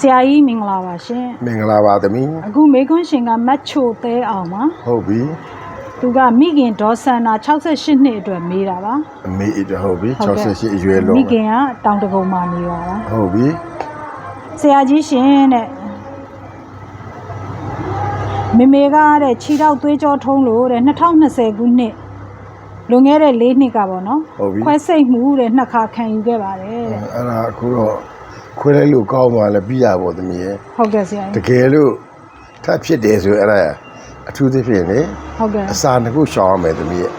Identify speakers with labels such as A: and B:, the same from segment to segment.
A: ဆရာကြီးမင်္ဂလာပါရှင်
B: မင်္ဂလာပါသမီး
A: အခုမေခွန်းရှင်ကမတ်ချိုသေးအောင်ပါ
B: ဟုတ်ပြီ
A: သူကမိခင်ဒေါ်ဆန္နာ68နှစ်အတွက်မေးတာပါ
B: အမေအတွေ့ဟုတ်ပြီ
A: ဟုတ်ကဲ့
B: 68အရွယ်လုံး
A: မိခင်ကတောင်တကုံမှာနေပါပါ
B: ဟုတ်ပြီ
A: ဆရာကြီးရှင်တဲ့မေမေကတဲ့ခြေထောက်သွေးကြောထုံးလို့တဲ့2020ခုနှစ်လွန်ခဲ့တဲ့၄နှစ်ကပေါ့နော်
B: ဟုတ်ပြီ
A: ခွဲစိတ်မှုတဲ့နှစ်ခါခံယူခဲ့ပါတယ်တဲ့
B: အဲ့ဒါအခုတော့ ခွဲလိုက်လို့ကောင်းသွားလဲပြီးရပါသမီးရဲ့
A: ဟုတ်ကဲ့ဆရာ
B: တ
A: ကြီး
B: ကယ်လို့ထပ်ဖြစ်တယ်ဆိုအဲ့ဒါအထူးသဖြင့်လေ
A: ဟုတ်ကဲ့
B: အစာတစ်ခုရှောင်ရမယ်သမီးရဲ့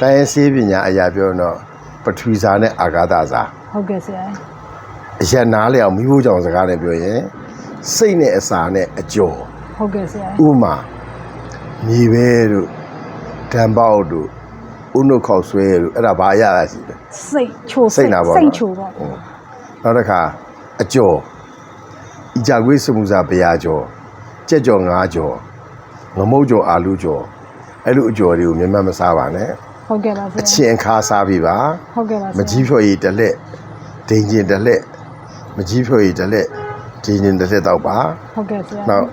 B: တိုင်းရင်းစေးပညာအရာပြောရင်တော့ပထဝီစာနဲ့အာဂါသစာ
A: ဟုတ်ကဲ့ဆရာကြီး
B: အရနားလေအောင်မိဖို့ကြောင့်စကားနဲ့ပြောရင်စိတ်နဲ့အစာနဲ့အကျော်
A: ဟုတ်ကဲ့ဆရာ
B: ဥ
A: ကြီး
B: ပမာမြေပဲတို့တံပေါက်တို့ဥနှုတ်ခေါက်ဆွဲတို့အဲ့ဒါဘာအရသာရှိလဲ
A: စိတ်ချို
B: စိတ်နာပေါ့
A: စိတ်
B: နော်
A: ချိုပေါ့
B: ဟုတ် နောက်တစ်ခါအကျော်ဤကြကွေးစမှုစာဘရာကျော်ကြက်ကျော်ငါးကျော်ငမုတ်ကျော်အာလူကျော်အဲ့လိုအကျော်တွေကိုမြင်မှတ်မစားပါနဲ့
A: ဟုတ်ကဲ့ပါဆ
B: အ
A: ရာ
B: ချင်းအခါစားပြီးပါ
A: ဟုတ်ကဲ့ပါဆရာ
B: မကြီးဖြော်ရည်တစ်လက်ဒိန်ကျင်တစ်လက်မကြီးဖြော်ရည်တစ်လက်ဒိန်ကျင်တစ်လက်တော့ပါ
A: ဟုတ်ကဲ့ဆရာ
B: နောက်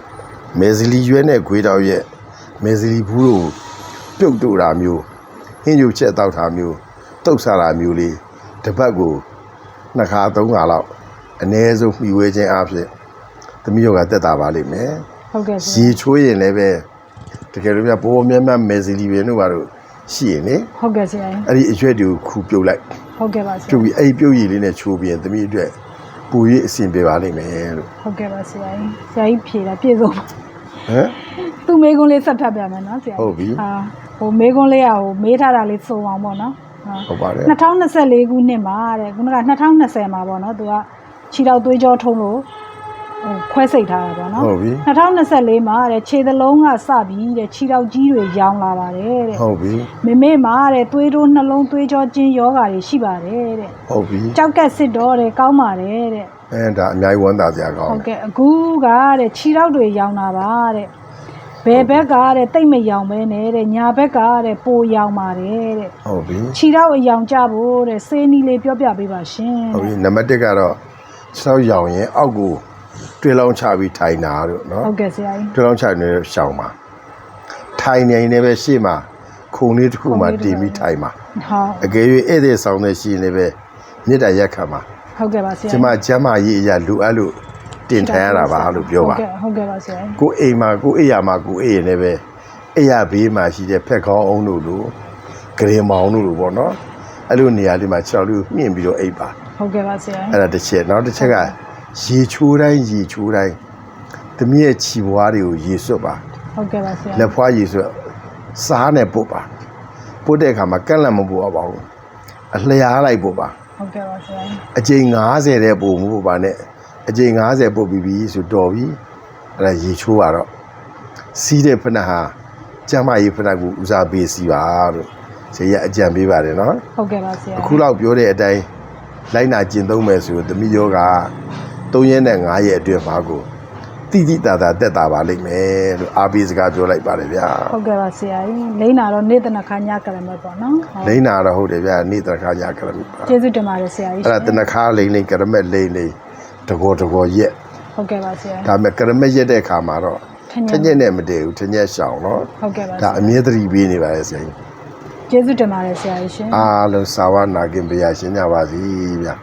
B: မေဇလီရွဲနဲ့ခွေးတောက်ရဲ့မေဇလီဘူးတို့ပြုတ်တူတာမျိုးဟင်းညူချက်တောက်တာမျိုးတုတ်ဆာတာမျိုးလေးတစ်ပတ်ကို နှစ်ခါသုံးခါလောက်အ ਨੇ ဆုံးမှီဝဲခြင်းအဖြစ်သမီးတို့ကတက်တာပါလိမ့်မယ်
A: ဟုတ်ကဲ့ဆ
B: ရေ
A: ရာ
B: ချိုးရင်လည်းပဲတကယ်လို့များဘောမြတ်မြတ်မေဇလီပဲတို့ဘာလို့ရှိရင်လေ
A: ဟုတ်ကဲ့ဆရာကြီး
B: အဲ့ဒီအရွက်တွေကိုခူပြုတ်လိုက်
A: ဟုတ်ကဲ့ပါဆရာ
B: ပြုတ်ပြီးအဲ့ဒီပြုတ်ရည်လေးနဲ့ချိုးပြီးရင်သမီးအတွက်ပူရည်အဆင်ပြေပါလိမ့်မယ်လို့
A: ဟုတ်ကဲ့ပါဆရာကြီးဆရာကြီးဖြေတာပြည့်စုံပါ
B: ဟမ်
A: သူ့မေကွန်းလေးဆက်ထပ်ပြမယ်နော်ဆရာကြီး
B: ဟုတ်ပြီ
A: ဟာဟိုမေကွန်းလေးကဟိုမေးထားတာလေးစုံအောင်ပေါ့နော် ဟာ
B: ဟုတ်ပါတယ်
A: 2024ခုနှစ်မှာတဲ့ခုနက2020မှာပေါ့နော်သူကခြေထောက်သွေးကြောထုံးလို့ဟိုခွဲစိတ်ထားတာပေါ့နော်
B: ဟုတ်ပြီ
A: 2024မှာတဲ့ခြေသလုံးကစပြီးတဲ့ခြေထောက်ကြီးတွေရောင်းလာပါတယ်တဲ့
B: ဟုတ်ပြီ
A: မေမေမှာတဲ့သွေးတိုးနှလုံးသွေးကြောကျဉ်ယောဂါတွေရှိပါတယ်တဲ့
B: ဟုတ်ပြီ
A: ကြောက်ကက်စစ်တော့တဲ့ကောင်းပါတယ်တဲ့
B: အဲဒါအများကြီးဝမ်းသာစရာကောင်း
A: ဟုတ်
B: တယ်
A: ကဲ့အခုကတဲ့ခြေထောက်တွေရောင်းတာပါတဲ့ ဘယ်ဘက်ကတဲ့တိတ်မရောင်ပဲနဲ့တဲ့ညာဘက်ကတဲ့ပိုရောင်ပါတယ်တဲ့
B: ဟုတ်ပြီ
A: ခြေထောက်အရောင်ကြဖို့တဲ့စေးနီလေးပြောပြပေးပါရှင်
B: ဟုတ်ပြီနံပါတ်1ကတော့စောက်ရောင်ရင်အောက်ကိုတွဲလောင်းချပြီးထိုင်တာတို့နော်
A: ဟုတ်ကဲ့ဆရာကြီး
B: တွဲလောင်းချနေရှောင်းပါထိုင်နေနေပဲရှေ့မှာခုံလေးတစ်ခုမှတင်ပြီးထိုင်ပါ
A: ဟုတ်
B: အကယ်၍ဧည့်သည်ဆောင်တဲ့ရှိရင်လည်းပဲမြစ်တာရက်ခံပါ
A: ဟုတ်ကဲ့ပါဆရာ
B: ကျမကျမ်းမာရေးအရာလိုအပ်လို့ တင်ထိုင်ရတာပါလို့ပြောပါ
A: ဟုတ်ကဲ့ဟုတ်ကဲ့ပါဆရာကြီး
B: ကိုအိမ်မှာကိုအိယာမှာကိုအိရင်လည်းပဲအိယာဘေးမှာရှိတဲ့ဖက်ခေါင်းအောင်တို့လိုဂရင်မောင်တို့လိုပေါ့နော်အဲ့လိုနေရာလေးမှာခြေထောက်လေးကိုမြင့်ပြီးတော့အိပ်ပါ
A: ဟုတ်ကဲ့ပါဆရာကြီး
B: အဲ့ဒါတစ်ချက်နောက်တစ်ချက်ကရေချိုးတိုင်းရေချိုးတိုင်းသမီးရဲ့ခြီပွားတွေကိုရေစွတ်ပါ
A: ဟုတ်ကဲ့ပါဆရာ
B: လက်ဖွားရေစွတ်စားနဲ့ပုတ်ပါပုတ်တဲ့အခါမှာကန့်လန့်မပို့ပါဘူးအလျားလိုက်ပို့ပါ
A: ဟုတ်ကဲ့ပါဆရာကြီး
B: အကြိမ်90တဲ့ပို့မှုပို့ပါနဲ့ အကြိမ်90ပို့ပြီးပြီဆိုတော်ပြီအဲ့ဒါရေချိုးရတော့စီးတဲ့ဖက်နှက်ဟာကျမ်းမကြီးဖက်နှက်ကိုဦးစားပေးစီပါလို့ဆရာအကြံပေးပါတယ်နော်
A: ဟုတ်ကဲ့ပါဆရာ
B: အခုလောက်ပြောတဲ့အတိုင်းလိုက်နာကျင့်သုံးမယ်ဆိုသမီးယောဂ3ရက်နဲ့5ရက်အတွင်းမှာကိုတိတိတသာတက်တာပါလိမ့်မယ်လို့အားပေးစကားပြောလိုက်ပါတယ်ဗျာ
A: ဟုတ်ကဲ့ပါဆရာကြီးလိမ့်နာတော့နေ့တနခါညကရမယ်ပေါ့နော်ဟုတ်
B: လိမ့်နာတော့ဟုတ်တယ်ဗျာနေ့တခါညကရမပါ
A: ကျေးဇူးတင်ပါတယ်ဆရာကြီး
B: အဲ့ဒါတနခါလိမ့်လိမ့်ကရမက်လိမ့်လိမ့် တကောတကောရက်
A: ဟုတ်ကဲ့ပါဆရာ
B: ဒါပေမဲ့ကရမက်ရက်တဲ့အခါမှာတော့
A: ထညက်
B: ထညက်နဲ့မတည့်ဘူးထညက်ရှောင်တော့
A: ဟုတ်ကဲ့ပါဆ
B: ဒါ
A: ရာ
B: အမြဲတမ်းပေးနေပါလေဆရာကြီး
A: ကျေးဇူးတင်ပါတယ်ဆရာကြီးရှင်
B: အားလုံးစာဝနာခင်ပြရရှင်ကြပါစီဗျာ